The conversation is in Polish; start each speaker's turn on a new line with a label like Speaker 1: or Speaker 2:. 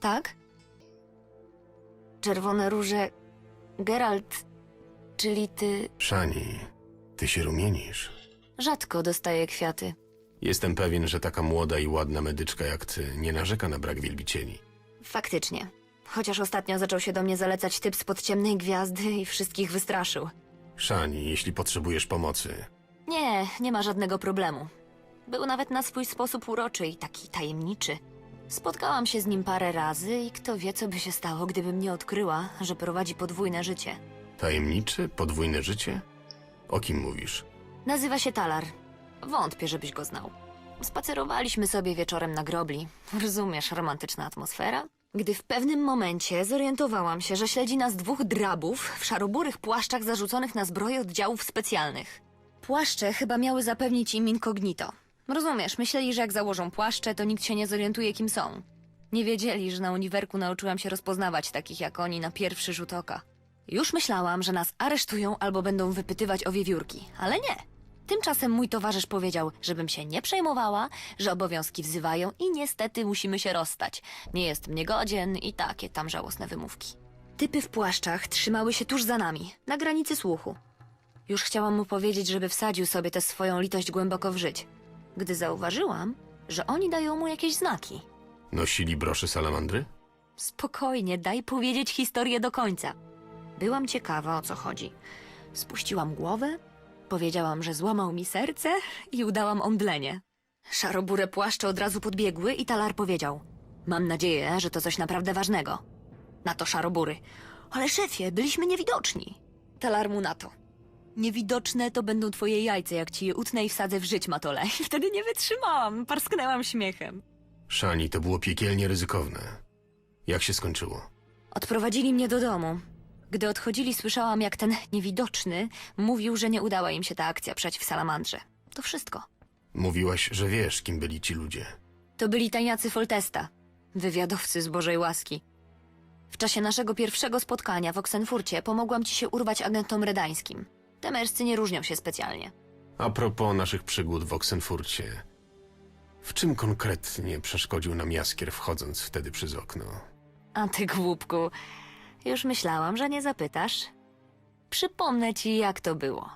Speaker 1: Tak? Czerwone róże. Geralt, czyli ty.
Speaker 2: Szani, ty się rumienisz.
Speaker 1: Rzadko dostaje kwiaty.
Speaker 2: Jestem pewien, że taka młoda i ładna medyczka jak ty nie narzeka na brak wielbicieli.
Speaker 1: Faktycznie. Chociaż ostatnio zaczął się do mnie zalecać typ spod ciemnej gwiazdy i wszystkich wystraszył.
Speaker 2: Szani, jeśli potrzebujesz pomocy,
Speaker 1: Nie, nie ma żadnego problemu. Był nawet na swój sposób uroczy i taki tajemniczy. Spotkałam się z nim parę razy i kto wie, co by się stało, gdybym nie odkryła, że prowadzi podwójne życie.
Speaker 2: tajemniczy, podwójne życie? O kim mówisz?
Speaker 1: Nazywa się Talar. Wątpię, żebyś go znał. Spacerowaliśmy sobie wieczorem na grobli. Rozumiesz, romantyczna atmosfera? Gdy w pewnym momencie zorientowałam się, że śledzi nas dwóch drabów w szaroburych płaszczach zarzuconych na zbroję oddziałów specjalnych. Płaszcze chyba miały zapewnić im incognito. Rozumiesz, myśleli, że jak założą płaszcze, to nikt się nie zorientuje, kim są. Nie wiedzieli, że na uniwerku nauczyłam się rozpoznawać takich jak oni na pierwszy rzut oka. Już myślałam, że nas aresztują albo będą wypytywać o wiewiórki, ale nie. Tymczasem mój towarzysz powiedział, żebym się nie przejmowała, że obowiązki wzywają i niestety musimy się rozstać. Nie jest mnie godzien i takie tam żałosne wymówki. Typy w płaszczach trzymały się tuż za nami, na granicy słuchu. Już chciałam mu powiedzieć, żeby wsadził sobie tę swoją litość głęboko w żyć, gdy zauważyłam, że oni dają mu jakieś znaki.
Speaker 2: Nosili brosze salamandry?
Speaker 1: Spokojnie, daj powiedzieć historię do końca. Byłam ciekawa, o co chodzi. Spuściłam głowę, powiedziałam, że złamał mi serce i udałam omdlenie. Szarobure płaszcze od razu podbiegły i Talar powiedział: Mam nadzieję, że to coś naprawdę ważnego. Na to szarobury. Ale szefie, byliśmy niewidoczni. Talar mu na to. Niewidoczne to będą twoje jajce, jak ci je utnę i wsadzę w żyć, Matole. I wtedy nie wytrzymałam, parsknęłam śmiechem.
Speaker 2: Szani, to było piekielnie ryzykowne. Jak się skończyło?
Speaker 1: Odprowadzili mnie do domu. Gdy odchodzili, słyszałam, jak ten niewidoczny mówił, że nie udała im się ta akcja przeć w salamandrze. To wszystko.
Speaker 2: Mówiłaś, że wiesz, kim byli ci ludzie.
Speaker 1: To byli tajniacy Foltesta, wywiadowcy z Bożej łaski. W czasie naszego pierwszego spotkania w Oksenfurcie pomogłam ci się urwać agentom redańskim. Te mężcy nie różnią się specjalnie.
Speaker 2: A propos naszych przygód w Oksenfurcie. W czym konkretnie przeszkodził nam Jaskier wchodząc wtedy przez okno?
Speaker 1: A ty głupku, już myślałam, że nie zapytasz. Przypomnę ci, jak to było.